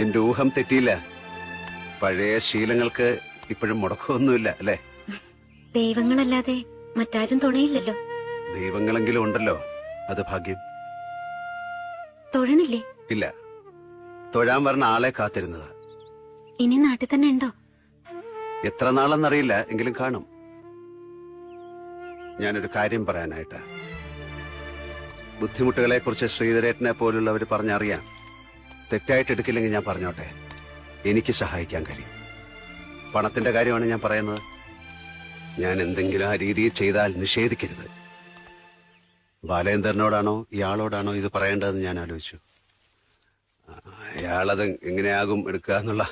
എന്റെ ഊഹം തെറ്റിയില്ല. പഴയ ശീലങ്ങൾക്ക് ഇപ്പോഴും മുടക്കമൊന്നുമില്ല അല്ലെ? ദൈവങ്ങളല്ലാതെ മറ്റാരും തുണയില്ലല്ലോ. ദൈവങ്ങളെങ്കിലും ഉണ്ടല്ലോ അത് ഭാഗ്യം. തൊഴണില്ലേ? ഇല്ല. തൊഴാൻ പറഞ്ഞ ആളെ കാത്തിരുന്നത്. ഇനി നാട്ടിൽ തന്നെ ഉണ്ടോ? എത്ര നാളെന്നറിയില്ല എങ്കിലും കാണും. ഞാനൊരു കാര്യം പറയാനായിട്ടാ. ബുദ്ധിമുട്ടുകളെ കുറിച്ച് ശ്രീധരേട്ടനെ പോലുള്ളവർ പറഞ്ഞറിയാം. തെറ്റായിട്ട് എടുക്കില്ലെങ്കിൽ ഞാൻ പറഞ്ഞോട്ടെ. എനിക്ക് സഹായിക്കാൻ കഴിയും. പണത്തിന്റെ കാര്യമാണ് ഞാൻ പറയുന്നത്. ഞാൻ എന്തെങ്കിലും ആ രീതിയിൽ ചെയ്താൽ നിഷേധിക്കരുത്. ബാലേന്ദ്രനോടാണോ ഇയാളോടാണോ ഇത് പറയേണ്ടതെന്ന് ഞാൻ ആലോചിച്ചു. അയാളത് എങ്ങനെയാകും എടുക്കുക എന്നുള്ള